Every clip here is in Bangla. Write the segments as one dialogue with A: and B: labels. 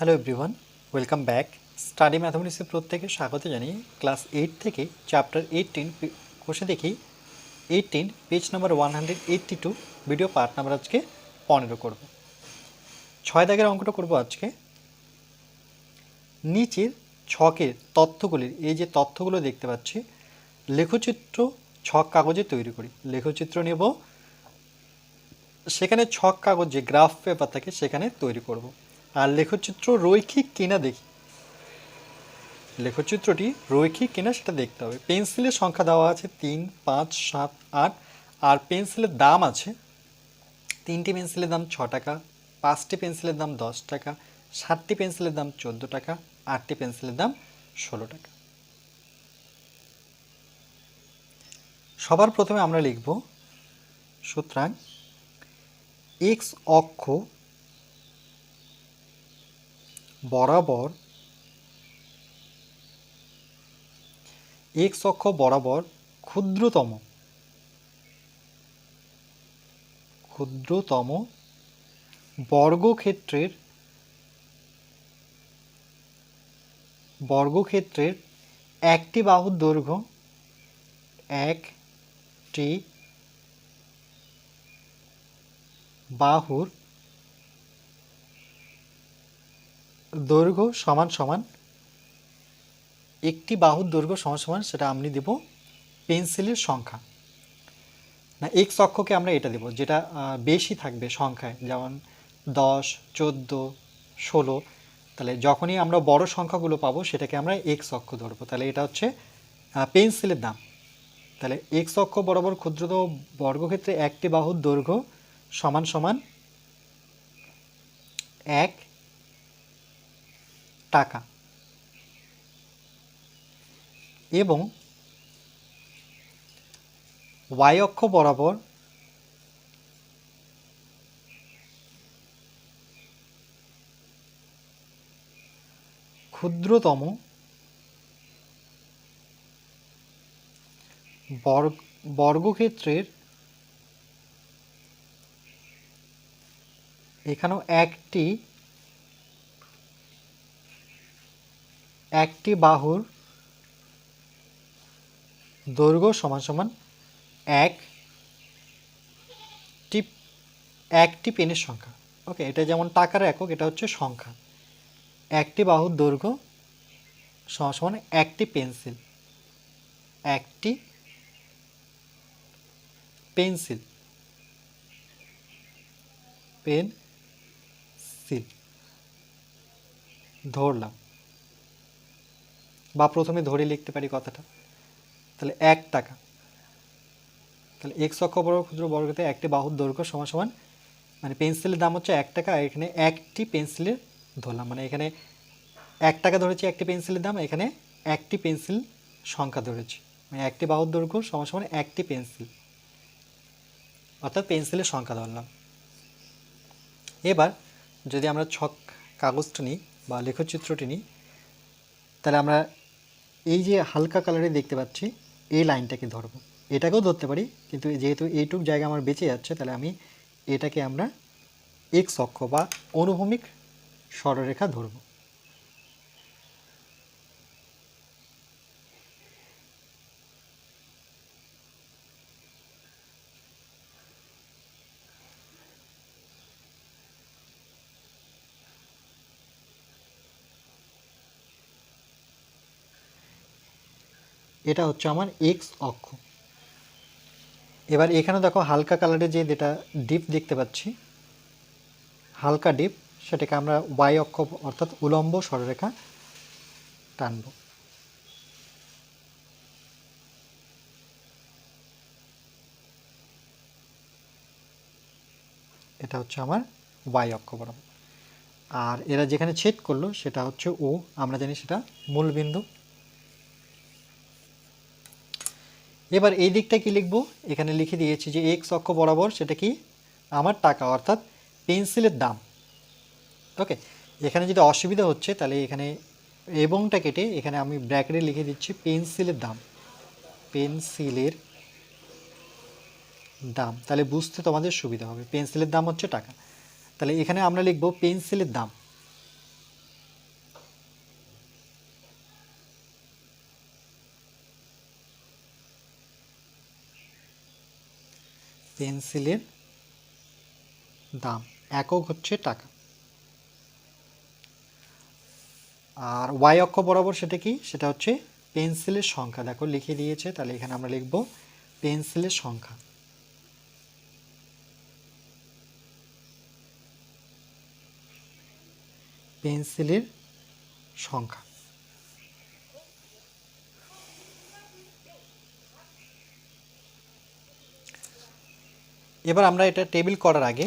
A: Hello everyone welcome back study ম্যাথামেটিক্সের প্রত্যেকে স্বাগত জানিয়ে ক্লাস এইট থেকে চ্যাপ্টার এইটিন কোষে দেখি। Eighteen page number one hundred eighty two video part number আজকে পনেরো করব। ছয় দাগের অঙ্কটা করব আজকে। নিচের ছকের তথ্যগুলির, এই যে তথ্যগুলো দেখতে পাচ্ছি, লেখচিত্র ছক কাগজে তৈরি করি। লেখচিত্র নেব। সেখানে ছক কাগজ যে গ্রাফ পেপার থাকে, সেখানে তৈরি করব। আর লেখচিত্র রৈখিক কিনা দেখি। লেখচিত্রটি রৈখিক কিনা সেটা দেখতে হবে। পেন্সিলের সংখ্যা দেওয়া আছে তিন, পাঁচ, সাত, আট, আর পেন্সিলের দাম আছে তিনটি পেন্সিলের দাম ছ টাকা, পাঁচটি পেন্সিলের দাম দশ টাকা, সাতটি পেন্সিলের দাম চোদ্দ টাকা, আটটি পেন্সিলের দাম ষোলো টাকা। সবার প্রথমে আমরা লিখব সুতরাং এক্স অক্ষ বরাবর এক্স অক্ষ বরাবর ক্ষুদ্রতম। ক্ষুদ্রতম বর্গক্ষেত্রের বর্গক্ষেত্রের একটি বাহুর দৈর্ঘ্য একটি বাহুর দৈর্ঘ্য সমান সমান, একটি বাহুর দৈর্ঘ্য সমান সমান, সেটা আমি দেব পেন্সিলের সংখ্যা। না এক্স অক্ষকে আমরা এটা দেব, যেটা বেশি থাকবে সংখ্যায়, যেমন দশ, চোদ্দ, ষোলো। তাহলে যখনই আমরা বড় সংখ্যাগুলো পাবো, সেটাকে আমরা এক্স অক্ষ ধরবো। তাহলে এটা হচ্ছে পেন্সিলের দাম। তাহলে এক্স অক্ষ বরাবর ক্ষুদ্রতম বর্গক্ষেত্রে একটি বাহুর দৈর্ঘ্য সমান সমান এক টাকা। এবং ওয়াই অক্ষ বরাবর ক্ষুদ্রতম বর্গ বর্গক্ষেত্রের এখানেও একটি একটি বাহুর দৈর্ঘ্য সমান সমান এক টি, একটি পেনের সংখ্যা। ওকে এটা যেমন টাকার একক, এটা হচ্ছে সংখ্যা। একটি বাহুর দৈর্ঘ্য সমান সমান একটি পেন্সিল। একটি পেন্সিল। পেন সিল ধরলাম। বা প্রথমে ধরে লিখতে পারি কথাটা, তাহলে এক টাকা। তাহলে এক্স অক্ষ বড় ক্ষুদ্র বর্গতে একটি বাহুর দৈর্ঘ্য সমান সমান মানে পেন্সিলের দাম হচ্ছে এক টাকা এখানে একটি পেন্সিলের ধরলাম। মানে এখানে এক টাকা ধরেছি, একটি পেন্সিলের দাম, এখানে একটি পেন্সিল সংখ্যা ধরেছি। মানে একটি বাহুর দৈর্ঘ্য সমান সমান একটি পেন্সিল অর্থাৎ পেন্সিলের সংখ্যা ধরলাম। এবার যদি আমরা ছক কাগজটা নিই বা লেখচিত্রটি নিই, তাহলে আমরা এই যে হালকা কালারে দেখতে পাচ্ছি, এই লাইনটাকে ধরব। এটাকেও ধরতে পারি, কিন্তু যেহেতু এইটুক জায়গা আমার বেঁচে যাচ্ছে, তাহলে আমি এটাকে আমরা এক্স অক্ষ বা অনুভূমিক সরলরেখা ধরব। এটা হচ্ছে আমার এক্স অক্ষ। এবার এখানে দেখো হালকা কালারের যে যেটা ডিপ দেখতে পাচ্ছি, হালকা ডিপ সেটাকে আমরা ওয়াই অক্ষ অর্থাৎ উলম্ব সরলরেখা টানব। এটা হচ্ছে আমার ওয়াই অক্ষ বরাবর। আর এরা যেখানে ছেদ করল সেটা হচ্ছে ও আমরা জানি সেটা মূলবিন্দু। এবার এই দিকটা কি লিখব? এখানে লিখে দিয়েছি যে এক্স অক্ষ বরাবর সেটা কি? আমার টাকা, অর্থাৎ পেন্সিলের দাম। ওকে, এখানে যদি অসুবিধা হচ্ছে তাহলে এখানে এবংটা কেটে এখানে আমি ব্র্যাকেটে লিখে দিচ্ছি পেন্সিলের দাম। পেন্সিলের দাম। তাহলে বুঝতে তোমাদের সুবিধা হবে। পেন্সিলের দাম হচ্ছে টাকা। তাহলে এখানে আমরা লিখব পেন্সিলের দাম। পেন্সিলের দাম। একক হচ্ছে টাকা। আর ওয়াই অক্ষ বরাবর সেটা কি? সেটা হচ্ছে পেন্সিলের সংখ্যা। দেখো, লিখে দিয়েছে, তাহলে এখানে আমরা লিখব পেন্সিলের সংখ্যা। পেন্সিলের সংখ্যা। এবার আমরা এটা টেবিল করার আগে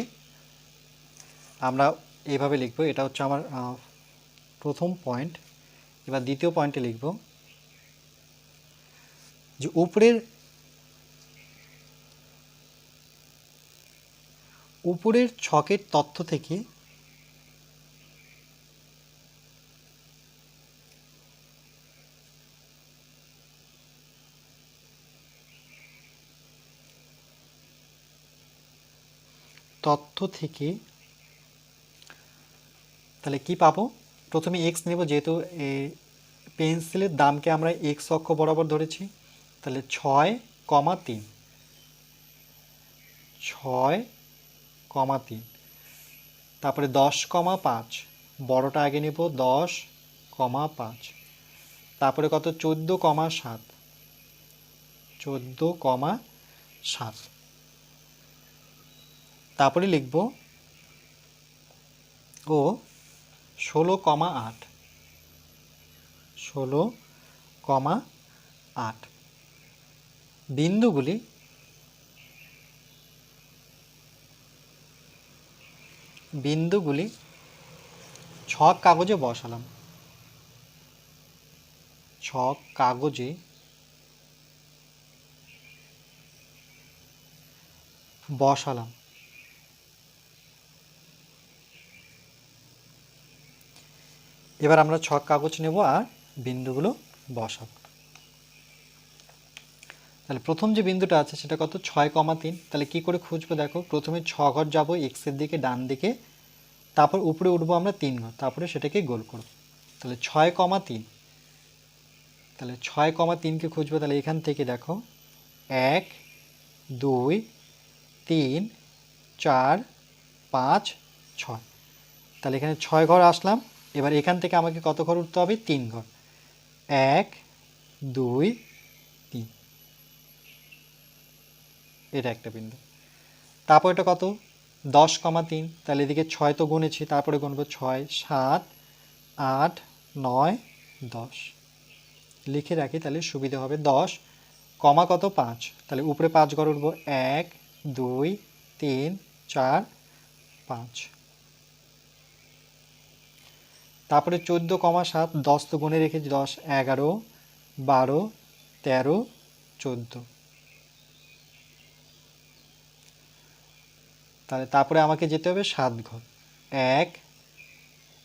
A: আমরা এভাবে লিখব, এটা হচ্ছে আমার প্রথম পয়েন্ট এবার দ্বিতীয় পয়েন্টে লিখব যে উপরের উপরের ছকের তথ্য থেকে তথ্য থেকে তাহলে কি পাবো? প্রথমে এক্স নেব, যেহেতু পেন্সিলের দামকে আমরা এক্স অক্ষ বরাবর ধরেছি, তাহলে ছয় কমা তিন। ছয় কমা তিন। তারপরে দশ কমা পাঁচ। বড়টা আগে নেব, দশ কমা পাঁচ। তারপরে কত? চোদ্দ কমা সাত। চোদ্দ কমা সাত। তারপরে লিখব ও ষোলো কমা আট। ষোলো কমা আট। বিন্দুগুলি বিন্দুগুলি ছক কাগজে বসালাম। ছক কাগজে বসালাম। এবার আমরা ছক কাগজ নেব আর বিন্দুগুলো বসাবো। তাহলে প্রথম যে বিন্দুটা আছে সেটা কত? ছয় কমা তিন। তাহলে কি করে খুঁজবো দেখো? প্রথমে ছ ঘর যাব এক্সের দিকে, ডান দিকে। তারপর উপরে উঠবো আমরা তিন ঘর। তারপরে সেটাকে গোল করব। তাহলে ছয় কমা তিন। তাহলে ছয় কমা তিনকে খুঁজবো, তাহলে এখান থেকে দেখো, এক, দুই, তিন, চার, পাঁচ, ছয়। তাহলে এখানে ছয় ঘর আসলাম। এবার এখান থেকে আমাকে কত ঘর উঠতে হবে? তিন ঘর। এক, দুই, তিন। এটা একটা বিন্দু। তারপর এটা কত? দশ কমা তিন। তাহলে এদিকে ছয় তো গুনেছি, তারপরে গুনব ছয়, সাত, আট, নয়, দশ। লিখে রাখি, তাহলে সুবিধা হবে দশ কমা কত? পাঁচ। তাহলে উপরে পাঁচ ঘর উঠবো। এক, দুই, তিন, চার, পাঁচ। তারপরে চোদ্দ কমা সাত, দশ তো গুণে রেখেছি দশ, এগারো, বারো, তেরো, চোদ্দ। তাহলে তারপরে আমাকে যেতে হবে সাত ঘর। এক,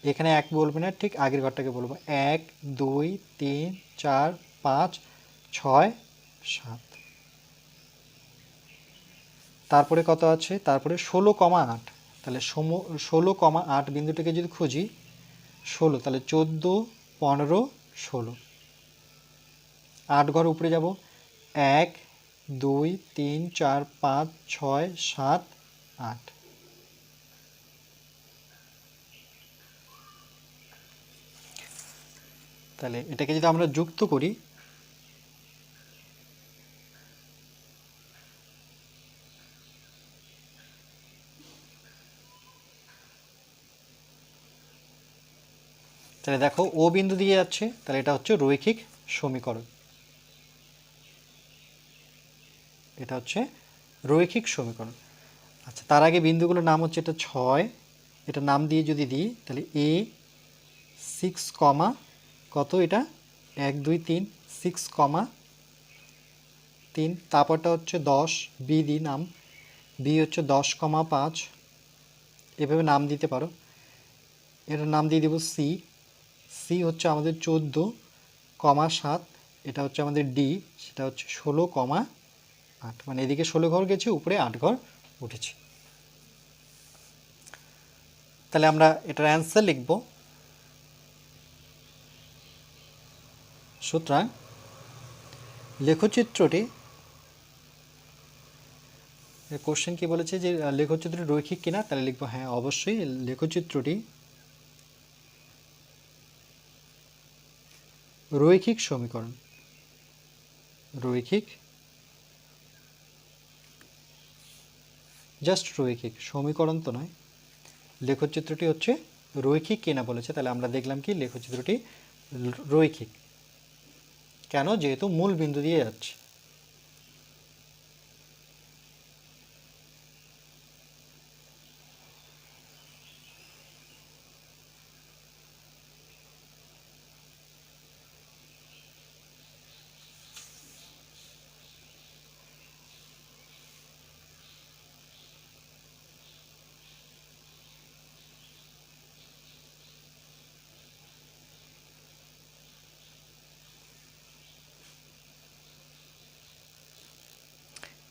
A: এখানে এক বলব না, ঠিক আগের ঘরটাকে বলব। এক, দুই, তিন, চার, পাঁচ, ছয়, সাত। তারপরে কত আছে? তারপরে ষোলো কমা আট। তাহলে ষোলো কমা আট বিন্দুটাকে যদি খুঁজি ষোলো, তাহলে চোদ্দ, পনেরো, ষোলো। আট ঘর উপরে যাব। এক, দুই, তিন, চার, পাঁচ, ছয়, সাত, আট। তাহলে এটাকে যদি আমরা যুক্ত করি তাহলে দেখো, ও বিন্দু দিয়ে যাচ্ছে, তাহলে এটা হচ্ছে রৈখিক সমীকরণ। এটা হচ্ছে রৈখিক সমীকরণ। আচ্ছা তার আগে বিন্দুগুলোর নাম হচ্ছে এটা ছয়। এটা নাম দিয়ে যদি দিই, তাহলে এ সিক্স কমা কত এটা? এক, দুই, তিন সিক্স কমা তিন। তারপরটা হচ্ছে দশ, বি দি নাম। বি হচ্ছে দশ কমা পাঁচ। এভাবে নাম দিতে পারো। এটার নাম দিয়ে দেব সি। সি হচ্ছে আমাদের চোদ্দ, কমা সাত, এটা হচ্ছে আমাদের ডি, সেটা হচ্ছে ষোলো, কমা আট। মানে এদিকে ষোলো ঘর গেছে, উপরে আট ঘর উঠেছে। তাহলে আমরা এটার অ্যান্সার লিখব। সুতরাং লেখচিত্রটি কোশ্চেন কি বলেছে যে লেখচিত্রটি রৈখিক কিনা? তাহলে লিখব হ্যাঁ অবশ্যই লেখচিত্রটি রৈখিক সমীকরণ। রৈখিক। জাস্ট রৈখিক। সমীকরণ তো নয়। লেখচিত্রটি হচ্ছে রৈখিক কিনা বলেছে, তাহলে আমরা দেখলাম কি লেখচিত্রটি রৈখিক। কেন? যেহেতু মূল বিন্দু দিয়ে যাচ্ছে।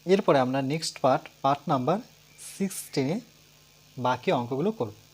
A: এরপরে আমরা নেক্সট পার্ট পার্ট নাম্বার সিক্সটিনে বাকি অঙ্কগুলো করব।